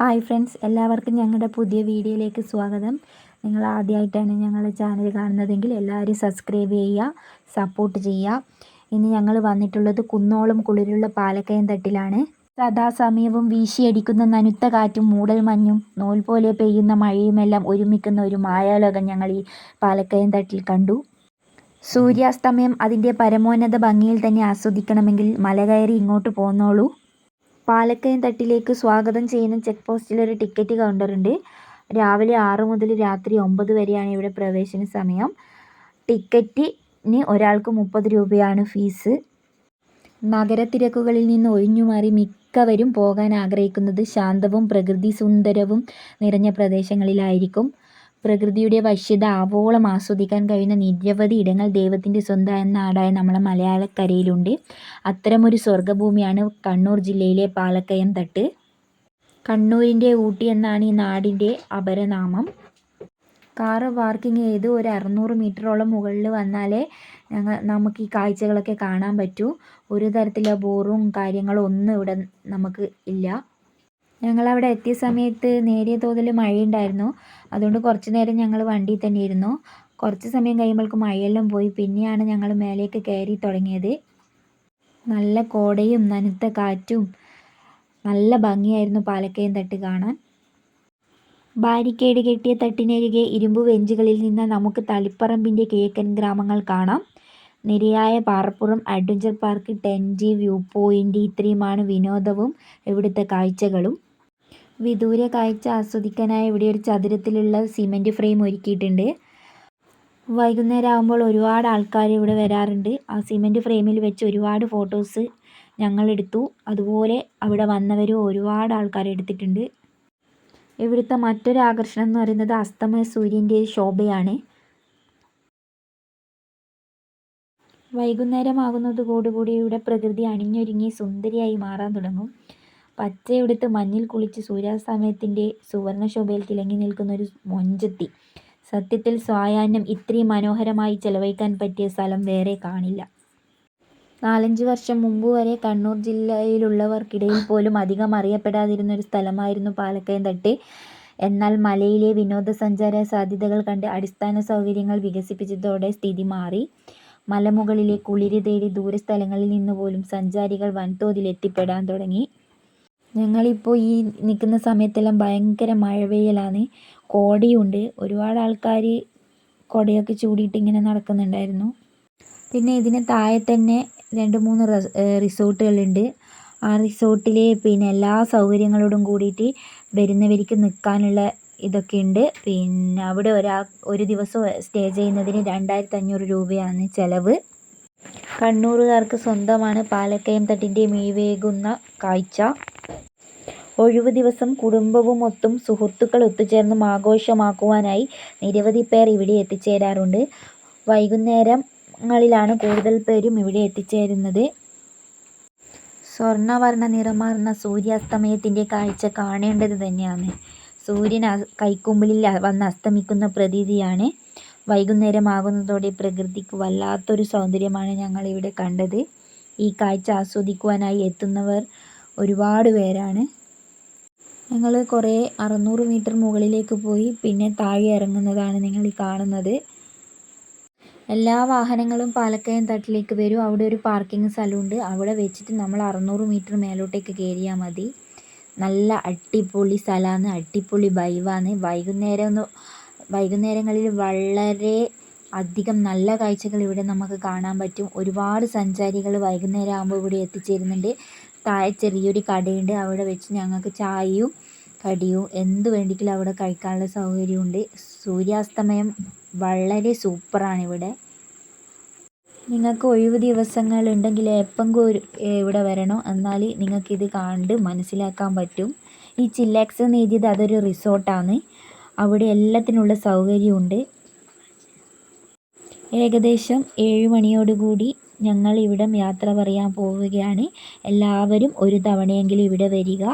Hi friends എല്ലാവർക്കും ഞങ്ങളുടെ പുതിയ വീഡിയോയിലേക്ക് സ്വാഗതം. നിങ്ങൾ ആദ്യമായിട്ടാണ് ഞങ്ങളുടെ ചാനൽ കാണുന്നതെങ്കിൽ എല്ലാവരും സബ്സ്ക്രൈബ് ചെയ്യുക സപ്പോർട്ട് ചെയ്യുക. ഇന്ന് ഞങ്ങൾ വന്നിട്ടുള്ളത് കുന്നോളം കുളിരുള്ള പാലക്കയം തട്ടിലാണ്. സദാസമയവും വീശിയടിക്കുന്ന നനുത്ത കാറ്റും മൂടൽ മഞ്ഞും നൂൽ പോലെ പെയ്യുന്ന മഴയുമെല്ലാം ഒരുമിക്കുന്ന ഒരു മായാലോകം ഞങ്ങൾ ഈ പാലക്കയം തട്ടിൽ കണ്ടു. സൂര്യാസ്തമയം അതിന്റെ പരമോന്നത ഭംഗിയിൽ തന്നെ ആസ്വദിക്കണമെങ്കിൽ മല കയറി ഇങ്ങോട്ട് പോന്നോളൂ. പാലക്കയം തട്ടിലേക്ക് സ്വാഗതം ചെയ്യുന്ന ചെക്ക് പോസ്റ്റിൽ ഒരു ടിക്കറ്റ് കൗണ്ടർ ഉണ്ട് രാവിലെ ആറ് മുതൽ രാത്രി ഒമ്പത് വരെയാണ് ഇവിടെ പ്രവേശന സമയം. ടിക്കറ്റിന് ഒരാൾക്ക് മുപ്പത് രൂപയാണ് ഫീസ്. നഗരത്തിരക്കുകളിൽ നിന്ന് ഒഴിഞ്ഞുമാറി മിക്കവരും പോകാൻ ആഗ്രഹിക്കുന്നത് ശാന്തവും പ്രകൃതി സുന്ദരവും നിറഞ്ഞ പ്രദേശങ്ങളിലായിരിക്കും. പ്രകൃതിയുടെ വശ്യത ആവോളം ആസ്വദിക്കാൻ കഴിയുന്ന നിരവധി ഇടങ്ങൾ ദൈവത്തിന്റെ സ്വന്തം നാടായ നമ്മളെ മലയാളക്കരയിലുണ്ട്. അത്തരമൊരു സ്വർഗഭൂമിയാണ് കണ്ണൂർ ജില്ലയിലെ പാലക്കയം തട്ട്. കണ്ണൂരിന്റെ ഊട്ടി എന്നാണ് ഈ നാടിന്റെ അപരനാമം. കാറ് പാർക്കിംഗ് ചെയ്ത് ഒരു അറുന്നൂറ് മീറ്ററോളം മുകളിൽ വന്നാലേ ഞങ്ങൾ നമുക്ക് ഈ കാഴ്ചകളൊക്കെ കാണാൻ പറ്റൂ. ഒരു തരത്തിലുള്ള ബോറും കാര്യങ്ങളും ഒന്നും ഇവിടെ നമുക്ക് ഇല്ല. ഞങ്ങളവിടെ എത്തിയ സമയത്ത് നേരിയ തോതിൽ മഴയുണ്ടായിരുന്നു. അതുകൊണ്ട് കുറച്ച് നേരം ഞങ്ങൾ വണ്ടിയിൽ തന്നെ ഇരുന്നു. കുറച്ച് സമയം കഴിയുമ്പോഴേക്കും മഴയെല്ലാം പോയി. പിന്നെയാണ് ഞങ്ങൾ മേലേക്ക് കയറി തുടങ്ങിയത്. നല്ല കോടയും നനുത്ത കാറ്റും. നല്ല ഭംഗിയായിരുന്നു പാലക്കയം തട്ട് കാണാൻ. ബാരിക്കേഡ് കെട്ടിയ തട്ടിനരികെ ഇരുമ്പ് വെഞ്ചുകളിൽ നിന്ന് നമുക്ക് തളിപ്പറമ്പിന്റെ കിഴക്കൻ ഗ്രാമങ്ങൾ കാണാം. നിരയായ പാറപ്പുറം അഡ്വഞ്ചർ പാർക്ക് ടെൻജി വ്യൂ പോയിന്റ് ഇത്രയുമാണ് വിനോദവും ഇവിടുത്തെ കാഴ്ചകളും. വിദൂര കാഴ്ച ആസ്വദിക്കാനായി ഇവിടെ ഒരു ചതുരത്തിലുള്ള സിമന്റ് ഫ്രെയിം ഒരുക്കിയിട്ടുണ്ട്. വൈകുന്നേരം ആകുമ്പോൾ ഒരുപാട് ആൾക്കാർ ഇവിടെ വരാറുണ്ട്. ആ സിമന്റ് ഫ്രെയിമിൽ വെച്ച് ഒരുപാട് ഫോട്ടോസ് ഞങ്ങളെടുത്തു അതുപോലെ അവിടെ വന്നവരും ഒരുപാട് ആൾക്കാർ എടുത്തിട്ടുണ്ട്. ഇവിടുത്തെ മറ്റൊരു ആകർഷണം എന്ന് പറയുന്നത് അസ്തമയ സൂര്യന്റെ ശോഭയാണ്. വൈകുന്നേരമാകുന്നതോടുകൂടി ഇവിടെ പ്രകൃതി അണിഞ്ഞൊരുങ്ങി സുന്ദരിയായി മാറാൻ തുടങ്ങും. പച്ചയുടുത്ത് മഞ്ഞിൽ കുളിച്ച് സൂര്യാസ്തമയത്തിന്റെ സുവർണശോഭയിൽ തിളങ്ങി നിൽക്കുന്ന ഒരു മൊഞ്ചത്തി. സത്യത്തിൽ സ്വായാന്നം ഇത്രയും മനോഹരമായി ചെലവഴിക്കാൻ പറ്റിയ സ്ഥലം വേറെ കാണില്ല. നാലഞ്ച് വർഷം മുമ്പ് വരെ കണ്ണൂർ ജില്ലയിലുള്ളവർക്കിടയിൽ പോലും അധികം അറിയപ്പെടാതിരുന്ന ഒരു സ്ഥലമായിരുന്നു പാലക്കയം തട്ട്. എന്നാൽ മലയിലെ വിനോദസഞ്ചാര സാധ്യതകൾ കണ്ട് അടിസ്ഥാന സൗകര്യങ്ങൾ വികസിപ്പിച്ചതോടെ സ്ഥിതി മാറി. മലമുകളിലെ കുളിരി തേടി ദൂരസ്ഥലങ്ങളിൽ നിന്ന് പോലും സഞ്ചാരികൾ വൻതോതിൽ എത്തിപ്പെടാൻ തുടങ്ങി. ഞങ്ങളിപ്പോൾ ഈ നിൽക്കുന്ന സമയത്തെല്ലാം ഭയങ്കര മഴ മഴപെയ്യലാണ് കോടിയുണ്ട്. ഒരുപാട് ആൾക്കാർ കുടയൊക്കെ ചൂടിയിട്ട് ഇങ്ങനെ നടക്കുന്നുണ്ടായിരുന്നു. പിന്നെ ഇതിന് താഴെ തന്നെ രണ്ട് മൂന്ന് റിസോർട്ടുകളുണ്ട്. ആ റിസോർട്ടിൽ പിന്നെ എല്ലാ സൗകര്യങ്ങളോടും കൂടിയിട്ട് വരുന്നവർക്ക് നിൽക്കാനുള്ള ഇതൊക്കെ ഉണ്ട് പിന്നെ അവിടെ ഒരാ ഒരു ദിവസം സ്റ്റേ ചെയ്യുന്നതിന് രണ്ടായിരത്തി അഞ്ഞൂറ് രൂപയാണ് ചിലവ്. കണ്ണൂറുകാർക്ക് സ്വന്തമാണ് പാലക്കയം തട്ടിന്റെ മീവേകുന്ന കാഴ്ച. ഒഴിവു ദിവസം കുടുംബവുമൊത്തും സുഹൃത്തുക്കൾ ഒത്തുചേർന്നും ആഘോഷമാക്കുവാനായി നിരവധി പേർ ഇവിടെ എത്തിച്ചേരാറുണ്ട്. വൈകുന്നേരങ്ങളിലാണ് കൂടുതൽ പേരും ഇവിടെ എത്തിച്ചേരുന്നത്. സ്വർണവർണ നിറമാർന്ന സൂര്യാസ്തമയത്തിന്റെ കാഴ്ച കാണേണ്ടത് തന്നെയാണ്. സൂര്യൻ കൈക്കുമ്പിളിൽ വന്ന് അസ്തമിക്കുന്ന പ്രതീതിയാണ്. വൈകുന്നേരമാകുന്നതോടെ പ്രകൃതിക്ക് വല്ലാത്തൊരു സൗന്ദര്യമാണ് ഞങ്ങൾ ഇവിടെ കണ്ടത്. ഈ കാഴ്ച ആസ്വദിക്കുവാനായി എത്തുന്നവർ ഒരുപാട് പേരാണ്. ഞങ്ങൾ കുറേ അറുന്നൂറ് മീറ്റർ മുകളിലേക്ക് പോയി പിന്നെ താഴെ ഇറങ്ങുന്നതാണ് നിങ്ങൾ ഈ കാണുന്നത്. എല്ലാ വാഹനങ്ങളും പാലക്കയം തട്ടിലേക്ക് വരും. അവിടെ ഒരു പാർക്കിംഗ് സ്ഥലമുണ്ട്. അവിടെ വെച്ചിട്ട് നമ്മൾ അറുന്നൂറ് മീറ്റർ മേലോട്ടേക്ക് കയറിയാൽ മതി. നല്ല അടിപൊളി സ്ഥലമാണ്. അടിപൊളി വൈവാണ് വൈകുന്നേരം ഒന്ന് വൈകുന്നേരങ്ങളിൽ വളരെ അധികം നല്ല കാഴ്ചകൾ ഇവിടെ നമുക്ക് കാണാൻ പറ്റും. ഒരുപാട് സഞ്ചാരികൾ വൈകുന്നേരം ആകുമ്പോൾ ഇവിടെ എത്തിച്ചേരുന്നുണ്ട്. താഴെ ചെറിയൊരു കടയുണ്ട്. അവിടെ വെച്ച് ഞങ്ങൾക്ക് ചായയും കടിയും എന്ത് വേണ്ടിക്കലും അവിടെ കഴിക്കാനുള്ള സൗകര്യമുണ്ട്. സൂര്യാസ്തമയം വളരെ സൂപ്പറാണ് ഇവിടെ. നിങ്ങൾക്ക് ഒഴിവ് ദിവസങ്ങൾ ഉണ്ടെങ്കിൽ എപ്പെങ്കിലും ഇവിടെ വരണോ. എന്നാൽ നിങ്ങൾക്കിത് കണ്ട് മനസ്സിലാക്കാൻ പറ്റും. ഈ ചില്ലാക്സ് എന്ന് എഴുതിയത് അതൊരു റിസോർട്ടാണ്. അവിടെ എല്ലാത്തിനുള്ള സൗകര്യമുണ്ട്. ഏകദേശം ഏഴ് മണിയോടുകൂടി ഞങ്ങൾ ഇവിടം യാത്ര പറയാൻ പോവുകയാണ്. എല്ലാവരും ഒരു തവണയെങ്കിലും ഇവിടെ വരിക.